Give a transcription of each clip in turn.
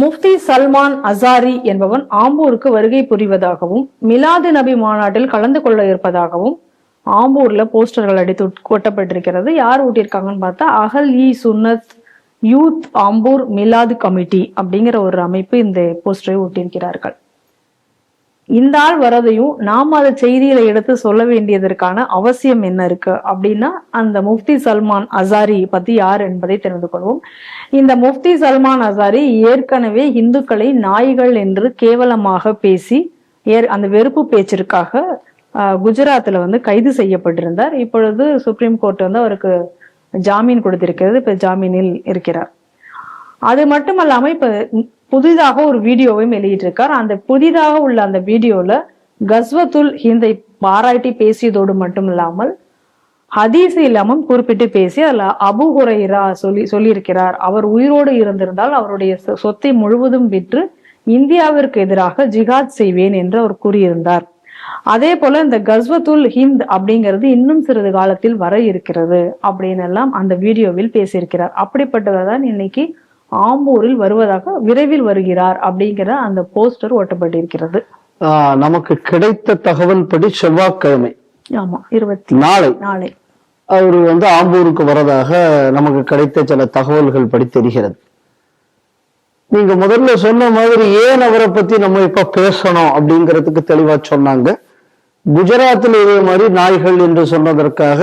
Mufti Salman Azhari என்பவன் ஆம்பூருக்கு வருகை புரிவதாகவும் மிலாது நபி மாநாட்டில் கலந்து கொள்ள இருப்பதாகவும் ஆம்பூர்ல போஸ்டர்கள் அடித்து கொட்டப்பட்டிருக்கிறது. ஒட்டப்பட்டிருக்கிறது யார் ஊட்டியிருக்காங்கன்னு பார்த்தா அகல் இ சுன்னத் யூத் ஆம்பூர் மிலாது கமிட்டி அப்படிங்கிற ஒரு அமைப்பு இந்த போஸ்டரை ஒட்டியிருக்கிறார்கள் இந்த ஆள் வரதையும் நாம் அதை செய்தியில எடுத்து சொல்ல வேண்டியதற்கான அவசியம் என்ன இருக்கு அப்படின்னா அந்த முஃப்தி சல்மான் அசாரி பத்தி யார் என்பதை தெரிந்து கொள்வோம். இந்த முஃப்தி சல்மான் அசாரி ஏற்கனவே இந்துக்களை நாய்கள் என்று கேவலமாக பேசி ஏற் அந்த வெறுப்பு பேச்சிற்காக குஜராத்தில் வந்து கைது செய்யப்பட்டிருந்தார். இப்பொழுது சுப்ரீம் கோர்ட் வந்து அவருக்கு ஜாமீன் கொடுத்திருக்கிறது இப்ப ஜாமீனில் இருக்கிறார். அது மட்டுமல்லாமல் இப்போ புதிதாக ஒரு வீடியோவையும் வெளியிட்டிருக்கார். அந்த புதிதாக உள்ள அந்த வீடியோல கஸ்வத்துல் ஹிந்தை பாராட்டி பேசியதோடு மட்டும் இல்லாமல் ஹதீஸ் இல்லாமல் குறிப்பிட்டு பேசி அதுல அபு ஹுரைரா சொல்லி சொல்லியிருக்கிறார். அவர் உயிரோடு இருந்திருந்தால் அவருடைய சொ- சொத்தை முழுவதும் விற்று இந்தியாவிற்கு எதிராக ஜிகாத் செய்வேன் என்று அவர் கூறியிருந்தார். அதே போல இந்த கஸ்வத்துல் ஹிந்த் அப்படிங்கிறது இன்னும் சிறிது காலத்தில் வர இருக்கிறது அப்படின்னு எல்லாம் அந்த வீடியோவில் பேசியிருக்கிறார். அப்படிப்பட்டவர் தான் இன்னைக்கு ஆம்பூரில் வருவதாக விரைவில் வருகிறார் அப்படிங்கிற அந்த போஸ்டர் ஒட்டப்பட்டிருக்கிறது. ஆஹ் நமக்கு கிடைத்த தகவல் படி செவ்வாய்க்கிழமை ஆமா இருபத்தி நாளை. நாளை. அவர் வந்து ஆம்பூருக்கு வரதாக நமக்கு கிடைத்த சில தகவல்கள் படி தெரிகிறது. நீங்க முதல்ல சொன்ன மாதிரி ஏன் அவரை பத்தி நம்ம இப்ப பேசணும் அப்படிங்கிறதுக்கு தெளிவா சொன்னாங்க. குஜராத்தில் இதே மாதிரி நாய்கள் என்று சொன்னதற்காக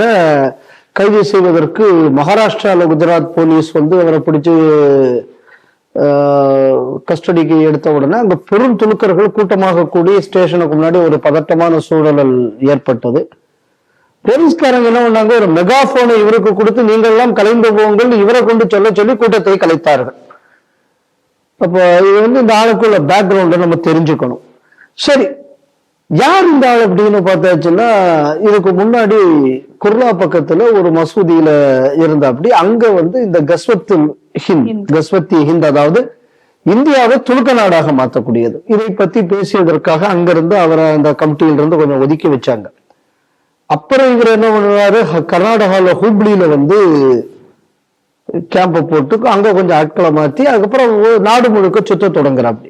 கைது செய்வதற்கு மகாராஷ்டிரால குஜராத் போலீஸ் வந்து அவரை பிடிச்சு கஸ்டடிக்கு எடுத்த உடனே அந்த பெரும் துணுக்கர்கள் கூட்டமாக கூடி ஸ்டேஷனுக்கு முன்னாடி ஒரு பதட்டமான சூழல் ஏற்பட்டது. போலீஸ்காரங்க என்ன பண்ணாங்க? ஒரு மெகாபோனை இவருக்கு கொடுத்து நீங்கள் எல்லாம் கலைந்து போங்கள் இவரை கொண்டு சொல்ல சொல்லி கூட்டத்தை கலைத்தார்கள். அப்போ இது வந்து இந்த ஆளுக்குள்ள பேக்ரவுண்டை நம்ம தெரிஞ்சுக்கணும். சரி யார் இந்த ஆள் அப்படின்னு பார்த்தாச்சுன்னா இதுக்கு முன்னாடி குர்லா பக்கத்துல ஒரு மசூதியில இருந்த அப்படி அங்க வந்து இந்த கஸ்வத்துல் ஹிந்த் கஸ்வத்தி ஹிந்த் அதாவது இந்தியாவை துலுக்க நாடாக மாற்றக்கூடியது. இதை பத்தி பேசியதற்காக அங்கிருந்து அவரை அந்த கமிட்டியிலிருந்து கொஞ்சம் ஒதுக்கி வச்சாங்க. அப்புறம் இவர் என்ன பண்ணுவாரு கர்நாடகால ஹூப்ளியில வந்து கேம்ப போட்டு அங்க கொஞ்சம் ஆட்களை மாத்தி அதுக்கப்புறம் நாடு முழுக்க சுத்த தொடங்குறாப்படி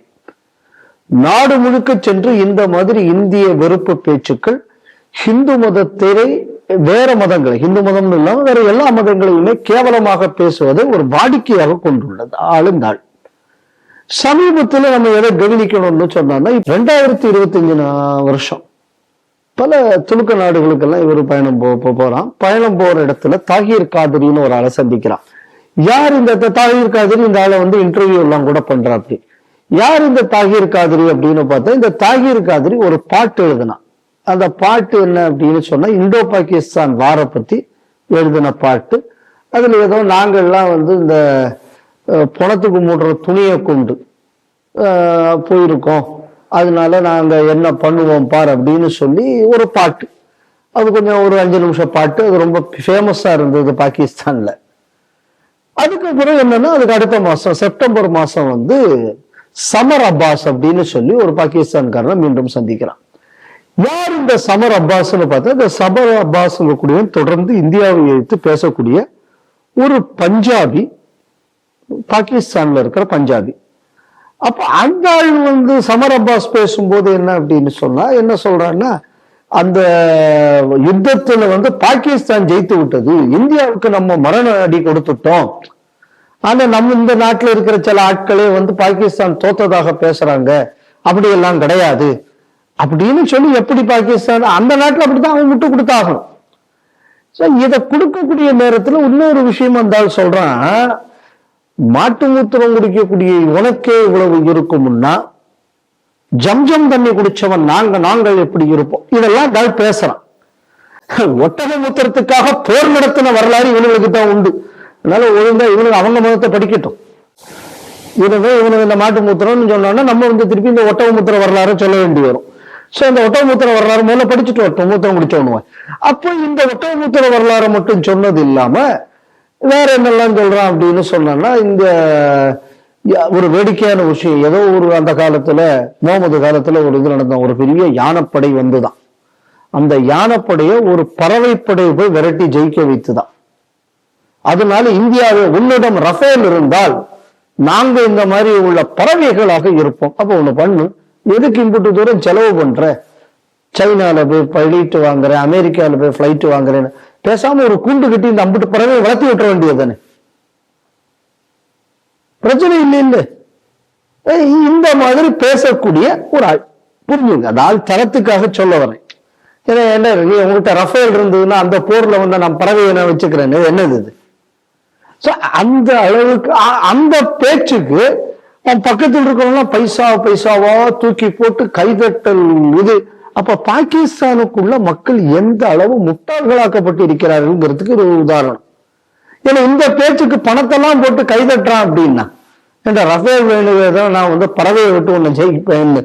நாடு முழுக்க சென்று இந்த மாதிரி இந்திய வெறுப்பு பேச்சுக்கள் ஹிந்து மதத்திலே வேற மதங்களை இந்து மதம் இல்லாம வேற எல்லா மதங்களையுமே கேவலமாக பேசுவதை ஒரு வாடிக்கையாக கொண்டுள்ளது ஆளுந்தாள். சமீபத்துல நம்ம எதை கவனிக்கணும்னு சொன்னோம்னா ரெண்டாயிரத்தி இருபத்தஞ்சு வருஷம் பல துலுக்க நாடுகளுக்கெல்லாம் இவர் பயணம் போ போறான். பயணம் போற இடத்துல தாகீர் காதிரின்னு ஒரு ஆளை சந்திக்கிறான். யார் இந்த த- தாகீர் காதிரி இந்த ஆளை வந்து இன்டர்வியூ எல்லாம் கூட பண்றாப்பி யார் இந்த தாகீர் காதிரி அப்படின்னு பார்த்தா இந்த தாகீர் காதிரி ஒரு பாட்டு எழுதினா. அந்த பாட்டு என்ன அப்படின்னு சொன்னா இந்தோ பாகிஸ்தான் வார பத்தி எழுதின பாட்டு. அதுல ஏதோ நாங்கள்லாம் வந்து இந்த பணத்துக்கு மூடுற துணியை கொண்டு போயிருக்கோம். அதனால நாங்க என்ன பண்ணுவோம் பார் அப்படின்னு சொல்லி ஒரு பாட்டு. அது கொஞ்சம் ஒரு அஞ்சு நிமிஷம் பாட்டு. அது ரொம்ப ஃபேமஸா இருந்தது பாகிஸ்தான்ல. அதுக்கப்புறம் என்னன்னா அதுக்கு அடுத்த மாசம் செப்டம்பர் மாசம் வந்து சமர் அப்பாஸ் அப்படின்னு சொல்லி ஒரு பாகிஸ்தான்காரனை மீண்டும் சந்திக்கிறான். யார் இந்த சமர் அப்பாஸ்னு பார்த்தா இந்த சமர் அப்பாஸ் கூடிய தொடர்ந்து இந்தியாவை எதிர்த்து பேசக்கூடிய ஒரு பஞ்சாபி பாகிஸ்தான்ல இருக்கிற பஞ்சாபி. அப்ப அந்த ஆள் வந்து சமர் அப்பாஸ் பேசும்போது என்ன அப்படின்னு சொன்னா என்ன சொல்றான்னா அந்த யுத்தத்துல வந்து பாகிஸ்தான் ஜெயித்து விட்டது இந்தியாவுக்கு நம்ம மரண அடி கொடுத்துட்டோம். ஆனா நம்ம இந்த நாட்டுல இருக்கிற சில ஆட்களே வந்து பாகிஸ்தான் தோத்ததாக பேசுறாங்க. அப்படி எல்லாம் கிடையாது. அப்படின்னு சொல்லி எப்படி பாகிஸ்தான் அந்த நாட்டுல அப்படித்தான் அவன் விட்டு கொடுத்தாகணும். இதை கொடுக்கக்கூடிய நேரத்துல இன்னொரு விஷயம் வந்தால் சொல்றான். மாட்டு மூத்திரம் குடிக்கக்கூடிய உனக்கே இவ்வளவு இருக்கும்னா ஜம்ஜம் தண்ணி குடிச்சவன் நாங்க நாங்கள் எப்படி இருப்போம்? இதெல்லாம் இந்த பேசுறான். ஒட்டக மூத்திரத்துக்காக போர் நடத்தின வரலாறு இவனுங்களுக்கு தான் உண்டு. அதனால ஒழுங்கா இவனுக்கு அவங்க மதத்தை படிக்கட்டும். இதுவே இவனுக்கு இந்த மாட்டு மூத்திரம்னு சொன்னோன்னா நம்ம வந்து திருப்பி இந்த ஒட்டக மூத்திர வரலாறு சொல்ல வேண்டி வரும். ஸோ இந்த ஒட்டக மூத்திர வரலாறு முதல்ல படிச்சுட்டு வரட்டும் மூத்திரம் குடிச்சோன்னுவேன் அப்போ இந்த ஒட்டக மூத்திர வரலாறு மட்டும் சொன்னது இல்லாம வேற என்னெல்லாம் சொல்றான் அப்படின்னு சொன்னோம்னா இந்த ய- ஒரு வேடிக்கையான விஷயம். ஏதோ ஒரு அந்த காலத்துல முகமது காலத்துல ஒரு இது நடந்த ஒரு பெரிய யானைப்படை வந்துதான். அந்த யானைப்படையை ஒரு பறவைப்படை போய் விரட்டி ஜெயிக்க வைத்துதான். அதனால இந்தியாவில் உன்னிடம் ரஃபேல் இருந்தால் நாங்க இந்த மாதிரி உள்ள பறவைகளாக இருப்போம். அப்ப ஒண்ணு பண்ணு. எதுக்கு இம்புட்டு தூரம் செலவு பண்ற? சைனால போய் பழிட்டு வாங்குறேன் அமெரிக்கால போய் பிளைட் வாங்குறேன்னு. பேசாம ஒரு கூண்டு கட்டி இந்த அம்புட்டு பறவையை வளர்த்தி விட்டுற வேண்டியது தானே பிரச்சனை இல்லை இல்லை. இந்த மாதிரி பேசக்கூடிய ஒரு ஆள். புரிஞ்சுங்க. அந்த ஆள் தரத்துக்காக சொல்ல வரேன். ஏன்னா என்ன நீ உங்கள்கிட்ட ரஃபேல் இருந்ததுன்னா அந்த போர்ல வந்து நான் பறவை என்ன வச்சுக்கிறேன்னு. என்னது இது? ஸோ அந்த அளவுக்கு அந்த பேச்சுக்கு அவன் பக்கத்தில் இருக்கிறவங்க பைசா பைசாவா தூக்கி போட்டு கைதட்டல் இது அப்ப பாகிஸ்தானுக்குள்ள மக்கள் எந்த அளவு முட்டாள்களாக்கப்பட்டு இருக்கிறார்கள்ங்கிறதுக்கு ஒரு உதாரணம். ஏன்னா இந்த பேச்சுக்கு பணத்தெல்லாம் போட்டு கைதட்டுறான் அப்படின்னா இந்த ரஃபேல் வேணுவேதோ நான் வந்து பறவையை விட்டு ஒண்ணு ஜெயிப்பேன்னு.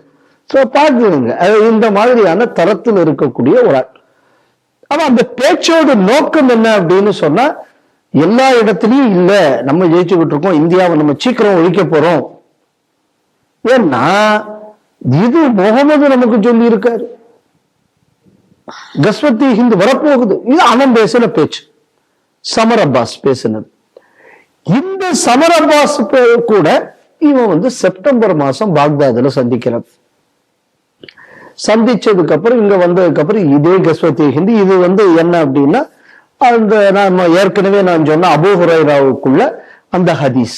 ஸோ பார்த்துருங்க இந்த மாதிரியான தரத்தில் இருக்கக்கூடிய ஒரு ஆள். ஆனா அந்த பேச்சோட நோக்கம் என்ன அப்படின்னு சொன்னா எல்லா இடத்துலையும் இல்ல. நம்ம ஜெயிச்சுக்கிட்டு இருக்கோம் இந்தியாவை நம்ம சீக்கிரம் ஒழிக்க போறோம். ஏன்னா இது முகமது நமக்கு சொல்லி இருக்காரு கஸ்வத்தி ஹிந்து வரப்போகுது. இது அவன் பேசின பேச்சு. சமர் அப்பாஸ் பேசினது. இந்த சமர் அப்பாஸ் கூட இவன் வந்து செப்டம்பர் மாசம் பாக்தாதுல சந்திக்கிறான் சந்திச்சதுக்கு அப்புறம் இங்க வந்ததுக்கு அப்புறம் இதே கஸ்வதி ஹிந்தி. இது வந்து என்ன அப்படின்னா அந்த நாம ஏற்கனவே நான் சொன்ன அபூ ஹுரைராவுக்குள்ள அந்த ஹதீஸ்.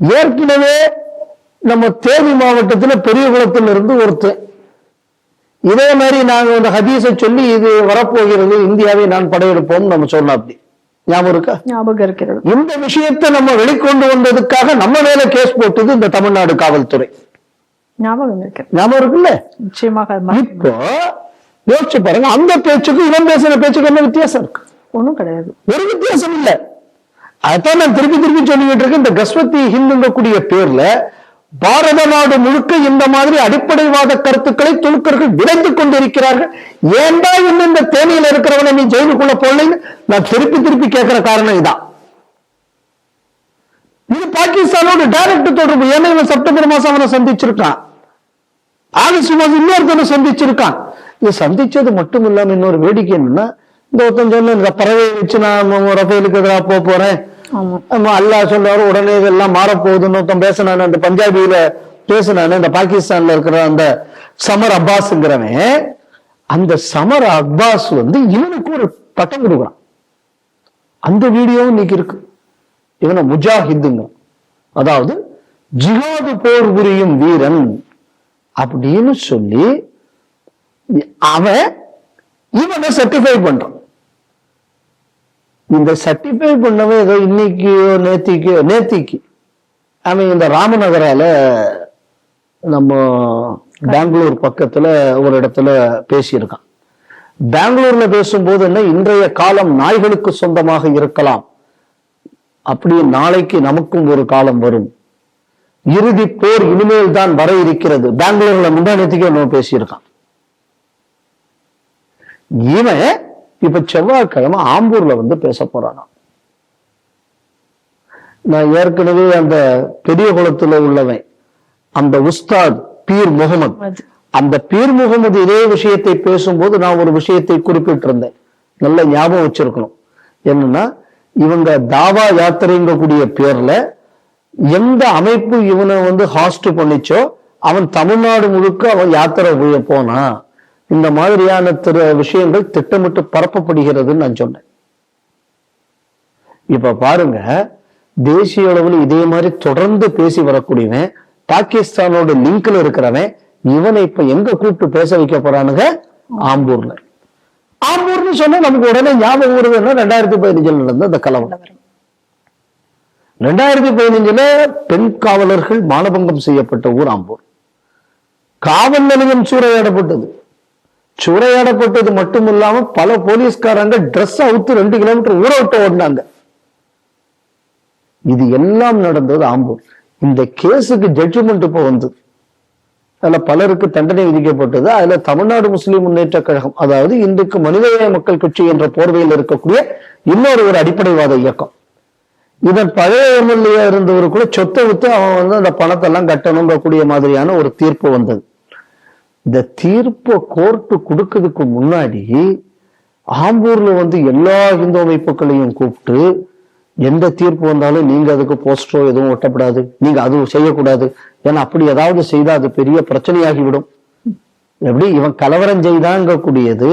ஏற்கனவே நம்ம தேனி மாவட்டத்துல பெரிய குளத்துல இருந்து ஒருத்தன். இதே மாதிரி நாங்க அந்த ஹதீஸை சொல்லி இது வரப்போகிறது இந்தியாவை நான் படையெடுப்போம் நம்ம சொன்னோம் அப்படி ஞாபகம் இருக்கா? ஞாபகம் இருக்கிறது. இந்த விஷயத்தை நம்ம வெளிக்கொண்டு வந்ததுக்காக நம்ம மேல கேஸ் போட்டது இந்த தமிழ்நாடு காவல்துறை. ஞாபகம் இருக்கிறது. ஞாபகம் இருக்குல்ல? நிச்சயமாக இப்போ யோசிச்சு பாருங்க அந்த பேச்சுக்கு இவன் பேசுற பேச்சுக்கு என்ன வித்தியாசம் இருக்கு? ஒன்றும் கிடையாது. ஒரு வித்தியாசம் இல்ல. அதான் நான் திருப்பி திருப்பி சொல்லிக்கிட்டு இருக்கேன். இந்த கஸ்வத்தி ஹிந்துங்கக்கூடிய பேர்ல பாரத நாடு முழுக்க இந்த மாதிரி அடிப்படைவாத கருத்துக்களை துணுக்கர்கள் விளைந்து கொண்டிருக்கிறார்கள். ஏன்டா இன்னும் இந்த தேனியில இருக்கிறவனை நீ ஜெயிலுக்குள்ள போடலைன்னு நான் திருப்பி திருப்பி கேட்கிற காரணம் இதான். இது பாகிஸ்தானோட டைரக்ட் தொடர்பு. ஏன்னா இவன் செப்டம்பர் மாசம் அவனை சந்திச்சிருக்கான். ஆகஸ்ட் மாசம் இன்னொருத்தனை சந்திச்சிருக்கான். இது சந்திச்சது மட்டும் இல்லாம இன்னொரு வேடிக்கை என்னன்னா இந்த ஒருத்தன் சொன்ன இந்த பறவையை வச்சு நான் ரஃபேலுக்கு எதிராக போக போறேன். அல்லாஹ் சொன்னாரு உடனே இதெல்லாம் மாறப்போகுதுன்னு ஒருத்தன் பேசினானே அந்த பஞ்சாபியில பேசினானே இந்த பாகிஸ்தான்ல இருக்கிற அந்த சமர் அப்பாஸ்ங்கிறவன் அந்த சமர் அப்பாஸ் வந்து இவனுக்கு ஒரு பட்டம் கொடுக்குறான். அந்த வீடியோவும் இன்னைக்கு இருக்கு. இவனை முஜாஹித்துங்க அதாவது ஜிஹாது போர் புரியும் வீரன் அப்படின்னு சொல்லி அவன் இவனை சர்டிஃபை பண்றான். இந்த சர்டிஃபை பண்ணவன் ஏதோ இன்னைக்கு நேத்திக்கு நேத்திக்கு அவன் இந்த ராமநகரால நம்ம பெங்களூர் பக்கத்துல ஒரு இடத்துல பேசியிருக்கான். பெங்களூர்ல பேசும்போது என்ன இன்றைய காலம் நாய்களுக்கு சொந்தமாக இருக்கலாம். அப்படி நாளைக்கு நமக்கும் ஒரு காலம் வரும். இறுதி போர் இனிமேல் தான் வர இருக்கிறது. பெங்களூர்ல முந்தானத்துக்கு நம்ம பேசியிருக்கான். இவன் இப்ப செவ்வாய்க்கிழமை ஆம்பூர்ல வந்து பேச போறானா நான் ஏற்கனவே அந்த பெரிய குளத்துல உள்ளவன் அந்த உஸ்தாத் பீர் முகமது. அந்த பீர் முகமது இதே விஷயத்தை பேசும்போது நான் ஒரு விஷயத்தை குறிப்பிட்டிருந்தேன். நல்ல ஞாபகம் வச்சிருக்கணும். என்னன்னா இவங்க தாவா யாத்திரைங்கக்கூடிய பேர்ல எந்த அமைப்பு இவனை வந்து ஹாஸ்ட் பண்ணிச்சோ அவன் தமிழ்நாடு முழுக்க அவன் யாத்திரை போய் போனா இந்த மாதிரியான திரு விஷயங்கள் திட்டமிட்டு பரப்பப்படுகிறதுன்னு நான் சொன்னேன். இப்ப பாருங்க தேசிய அளவில் இதே மாதிரி தொடர்ந்து பேசி வரக்கூடியவன் பாகிஸ்தானோட லிங்க்ல இருக்கிறவன் இவனை இப்ப எங்க கூப்பிட்டு பேச வைக்க போறானுங்க? ஆம்பூர்ல. ஆம்பூர்னு சொன்னா நமக்கு உடனே ஞாபகம் வருதுன்னா ரெண்டாயிரத்தி பதினஞ்சுல நடந்த அந்த கலவரம். ரெண்டாயிரத்தி பதினஞ்சுல பெண் காவலர்கள் மானபங்கம் செய்யப்பட்ட ஊர் ஆம்பூர். காவல் நிலையம் சூறையாடப்பட்டது. சூறையாடப்பட்டது மட்டும் இல்லாம பல போலீஸ்காரங்க ட்ரெஸ் அவுத்து ரெண்டு கிலோமீட்டர் ஊற விட்டு ஓடினாங்க. இது எல்லாம் நடந்தது ஆம்பூர். இந்த கேஸுக்கு ஜட்ஜ்மெண்ட் இப்போ வந்தது. அதுல பலருக்கு தண்டனை விதிக்கப்பட்டது. அதுல தமிழ்நாடு முஸ்லிம் முன்னேற்ற கழகம் அதாவது இன்றைக்கு மனிதநேய மக்கள் கட்சி என்ற போர்வையில் இருக்கக்கூடிய இன்னொரு ஒரு அடிப்படைவாத இயக்கம். இதன் பழைய எம்எல்ஏ இருந்தவர் கூட சொத்தை வித்து அவன் வந்து அந்த பணத்தை எல்லாம் கூடிய மாதிரியான ஒரு தீர்ப்பு வந்தது. இந்த தீர்ப்பை கோர்ட்டு கொடுக்கறதுக்கு முன்னாடி ஆம்பூர்ல வந்து எல்லா இந்து அமைப்புகளையும் கூப்பிட்டு எந்த தீர்ப்பு வந்தாலும் நீங்க அதுக்கு போஸ்டரோ எதுவும் ஒட்டப்படாது நீங்க அது செய்யக்கூடாது. ஏன்னா அப்படி ஏதாவது செய்தா அது பெரிய பிரச்சனையாகிவிடும். எப்படி? இவன் கலவரம் செய்தாங்க கூடியது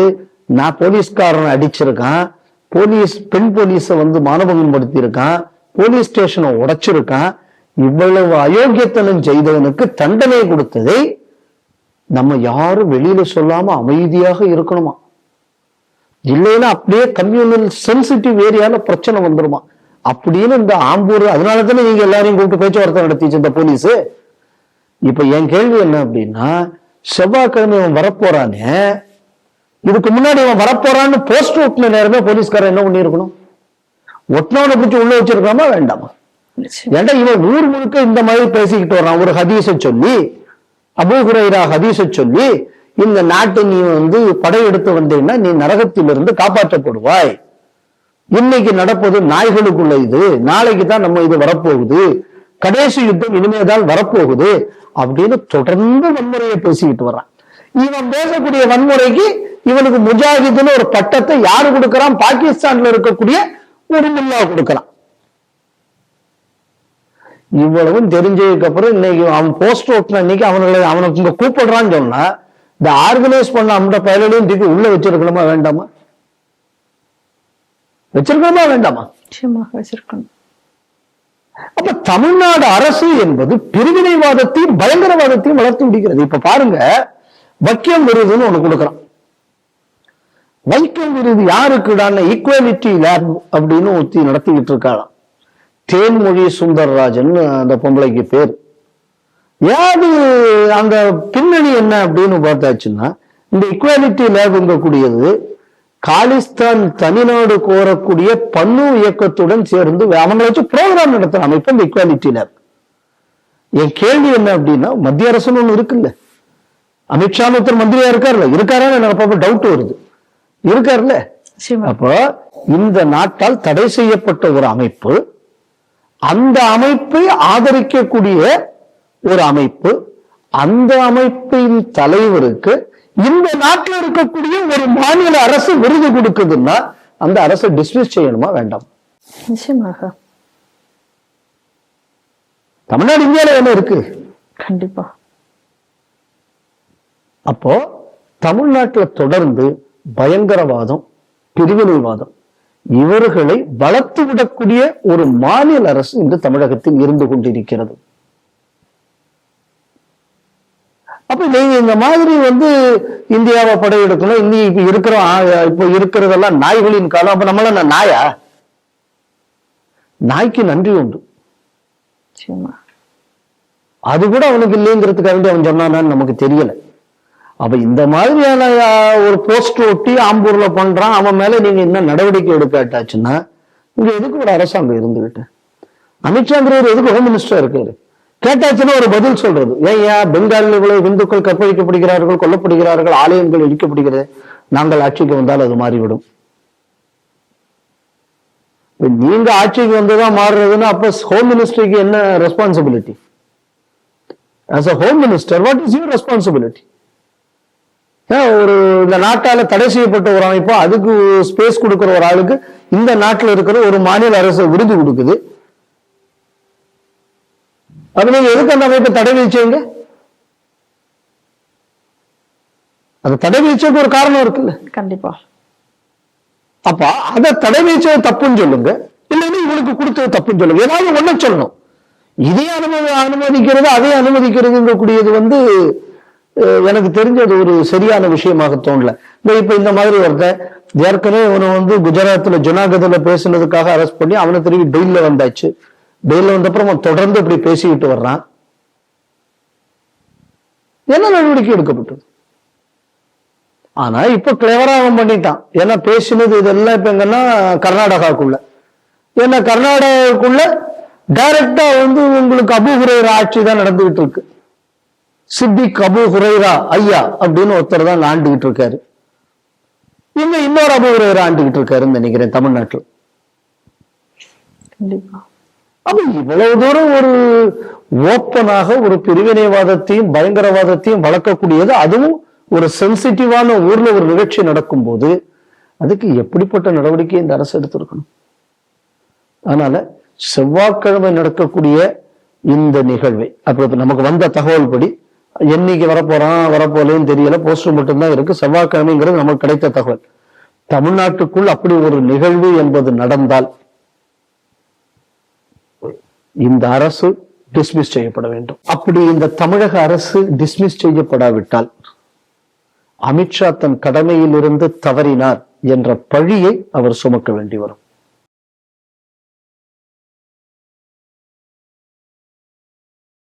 நான் போலீஸ்காரனை அடிச்சிருக்கான் போலீஸ் பெண் போலீஸை வந்து மானபங்கம் படுத்தி இருக்கான் போலீஸ் ஸ்டேஷனை உடைச்சிருக்கான் இவ்வளவு அயோக்கியத்தனம் செய்தவனுக்கு தண்டனை கொடுத்ததை நம்ம யாரும் வெளியில சொல்லாம அமைதியாக இருக்கணுமா? இல்லைன்னா அப்படியே கம்யூனல் சென்சிட்டிவ் ஏரியால பிரச்சனை வந்துருமா? அப்படின்னு இந்த ஆம்பூர் அதனால தானே நீங்க எல்லாரையும் கூப்பிட்டு பேச்சுவார்த்தை நடத்திச்சு இந்த போலீஸ்? இப்ப என் கேள்வி என்ன அப்படின்னா செவ்வாய்க்கிழமை இவன் வரப்போறானே இதுக்கு முன்னாடி இவன் வரப்போறான்னு போஸ்ட் ஒட்டின நேரமே போலீஸ்காரன் என்ன பண்ணியிருக்கணும்? ஒட்டினவனை பிடிச்சி உள்ள வச்சிருக்காமா வேண்டாமா. ஏன்டா இவன் ஊர் முழுக்க இந்த மாதிரி பேசிக்கிட்டு வர்றான் ஒரு ஹதீஸை சொல்லி அபூ ஹுரைரா ஹதீஸை சொல்லி இந்த நாட்டை நீ வந்து படையெடுத்து வந்தீங்கன்னா நீ நரகத்திலிருந்து காப்பாற்றப்படுவாய். இன்னைக்கு நடப்பது நாய்களுக்குள்ள இது. நாளைக்கு தான் நம்ம இது வரப்போகுது. கடைசி யுத்தம் இனிமேதான் வரப்போகுது அப்படின்னு தொடர்ந்து வன்முறையை பேசிக்கிட்டு வர்றான். இவன் பேசக்கூடிய வன்முறைக்கு இவனுக்கு முஜாஹிதுன்னு ஒரு பட்டத்தை யாரு கொடுக்கறான்? பாகிஸ்தான்ல இருக்கக்கூடிய ஒரு மில்லா கொடுக்கறான். இவ்வளவும் தெரிஞ்சதுக்கு அப்புறம் இன்னைக்கு அவன் போஸ்ட் ஓட்டுன இன்னைக்கு அவனுங்களை அவனுக்கு இங்க கூப்பிடுறான்னு சொன்னா இந்த ஆர்கனைஸ் பண்ண அந்த பயலையும் தூக்கி உள்ள வச்சிருக்கணுமா வேண்டாமா? வச்சிருக்கணுமா வேண்டாமா? நிச்சயமாக வச்சிருக்கணும். அப்ப தமிழ்நாடு அரசு என்பது பிரிவினைவாதத்தையும் பயங்கரவாதத்தையும் வளர்த்து விடுகிறது இப்ப பாருங்க வக்கியம் விருதுன்னு ஒண்ணு கொடுக்கறான். வைக்கம் விருது யாருக்குடான ஈக்குவாலிட்டி லேப் அப்படின்னு ஒருத்தி நடத்திக்கிட்டு இருக்காளாம். தேன்மொழி சுந்தரராஜன் அந்த பொம்பளைக்கு பேர். ஏது அந்த பின்னணி என்ன அப்படின்னு பார்த்தாச்சுன்னா இந்த ஈக்குவாலிட்டி லேப் கூடியது காலிஸ்தான் தனிநாடு கோரக்கூடிய பன்னு இயக்கத்துடன் சேர்ந்து அவங்களை வச்சு ப்ரோக்ராம் நடத்துறாங்க இப்ப இந்த ஈக்குவாலிட்டி லேப். என் கேள்வி என்ன அப்படின்னா மத்திய அரசுன்னு ஒண்ணு இருக்குல்ல. அமித்ஷா ஒருத்தர் மந்திரியா இருக்காருல்ல இருக்காரான்னு எனக்கு டவுட் வருது. இருக்காருல்ல அப்போ இந்த நாட்டால் தடை செய்யப்பட்ட ஒரு அமைப்பு அந்த அமைப்பை ஆதரிக்கக்கூடிய ஒரு அமைப்பு அந்த அமைப்பின் தலைவருக்கு இந்த நாட்டில் இருக்கக்கூடிய ஒரு மாநில அரசு விருது கொடுக்குதுன்னா அந்த அரசை டிஸ்மிஸ் செய்யணுமா வேண்டாம்? நிச்சயமாக. தமிழ்நாடு இந்தியால என்ன இருக்கு? கண்டிப்பா. அப்போ தமிழ்நாட்டுல தொடர்ந்து பயங்கரவாதம் பிரிவினைவாதம் இவர்களை வளர்த்து விடக்கூடிய ஒரு மாநில அரசு இன்று தமிழகத்தில் இருந்து கொண்டிருக்கிறது. அப்ப நீங்க இந்த மாதிரி வந்து இந்தியாவை படையெடுக்கணும் இனி இப்ப இருக்கிற இப்ப இருக்கிறதெல்லாம் நாய்களின் காலம் அப்ப நம்மள நாயா? நாய்க்கு நன்றி உண்டு. அது கூட அவனுக்கு இல்லைங்கிறதுக்காக அவன் சொன்னானான்னு நமக்கு தெரியல. அப்ப இந்த மாதிரியான ஒரு போஸ்ட் ஒட்டி ஆம்பூர்ல பண்றான் அவன் மேல நீங்க என்ன நடவடிக்கை எடுக்காட்டாச்சுன்னா இங்க எதுக்கு ஒரு அரசாங்கம் இருந்துகிட்டு? அமித்ஷாங்கிறவர் எதுக்கு ஹோம் மினிஸ்டர் இருக்காரு? கேட்டாச்சுன்னா ஒரு பதில் சொல்றது. ஏன் ஏன் பெங்காலில் இவ்வளவு இந்துக்கள் கற்பழிக்கப்படுகிறார்கள் கொல்லப்படுகிறார்கள் ஆலயங்கள் இடிக்கப்படுகிறது? நாங்கள் ஆட்சிக்கு வந்தால் அது மாறிவிடும். நீங்க ஆட்சிக்கு வந்துதான் மாறுறதுன்னா அப்ப ஹோம் மினிஸ்டருக்கு என்ன responsibility as a home minister what is your responsibility ஒரு இந்த நாட்டால தடை செய்யப்பட்ட ஒரு அமைப்பு அதுக்கு ஸ்பேஸ் கொடுக்கிற ஒரு ஆளுக்கு இந்த நாட்டுல இருக்கிற ஒரு மாநில அரசு விருது கொடுக்குது. அது நீங்க எதுக்கு அந்த அமைப்பை தடை விதிச்சீங்க? அது தடை விதிச்சதுக்கு ஒரு காரணம் இருக்குல்ல. கண்டிப்பா. அப்ப அதை தடை விதிச்சது தப்புன்னு சொல்லுங்க. இல்லைன்னா இவனுக்கு கொடுத்தது தப்புன்னு சொல்லுங்க. ஏதாவது ஒண்ணு சொல்லணும். இதே அனுமதி அனுமதிக்கிறது அதே அனுமதிக்கிறதுங்கக்கூடியது வந்து எனக்கு தெரிஞ்சது ஒரு சரியான விஷயமாக தோணல. இப்போ இப்ப இந்த மாதிரி ஒருத்தன் ஏற்கனவே இவனை வந்து குஜராத்ல ஜுனாகத்ல பேசுனதுக்காக அரெஸ்ட் பண்ணி அவனை திரும்பி பெயில்ல வந்தாச்சு. பெயில்ல வந்தப்புறம் அவன் தொடர்ந்து இப்படி பேசிக்கிட்டு வர்றான். என்ன நடவடிக்கை எடுக்கப்பட்டது? ஆனா இப்ப கிளவரா அவன் பண்ணிட்டான். ஏன்னா பேசினது இதெல்லாம் இப்ப எங்கன்னா கர்நாடகாக்குள்ள ஏன்னா கர்நாடகாவுக்குள்ள டைரக்டா வந்து உங்களுக்கு அபு ஆட்சி தான் நடந்துகிட்டு இருக்கு. சித்திக் அபு ஹுரைரா ஐயா அப்படின்னு ஒருத்தர் தான் ஆண்டுகிட்டு இருக்காரு. இங்க இன்னொரு அபு ஹுரைரா ஆண்டுகிட்டு இருக்காருன்னு நினைக்கிறேன் தமிழ்நாட்டுல. அப்ப இவ்வளவு தூரம் ஒரு ஓப்பனாக ஒரு பிரிவினைவாதத்தையும் பயங்கரவாதத்தையும் வளர்க்கக்கூடியது அதுவும் ஒரு சென்சிட்டிவான ஊர்ல ஒரு நிகழ்ச்சி நடக்கும்போது அதுக்கு எப்படிப்பட்ட நடவடிக்கை இந்த அரசு எடுத்திருக்கணும்? அதனால செவ்வாய்க்கிழமை நடக்கக்கூடிய இந்த நிகழ்வை அப்ப நமக்கு வந்த தகவல் படி என்னைக்கு வரப்போறான் வரப்போலேன்னு தெரியல. போஸ்டர் மட்டும்தான் இருக்கு. செவ்வாய்க்கிழமைங்கிறது நமக்கு கிடைத்த தகவல். தமிழ்நாட்டுக்குள் அப்படி ஒரு நிகழ்வு என்பது நடந்தால் இந்த அரசு டிஸ்மிஸ் செய்யப்பட வேண்டும். அப்படி இந்த தமிழக அரசு டிஸ்மிஸ் செய்யப்படாவிட்டால் அமித்ஷா தன் கடமையிலிருந்து தவறினார் என்ற பழியை அவர் சுமக்க வேண்டி வரும்.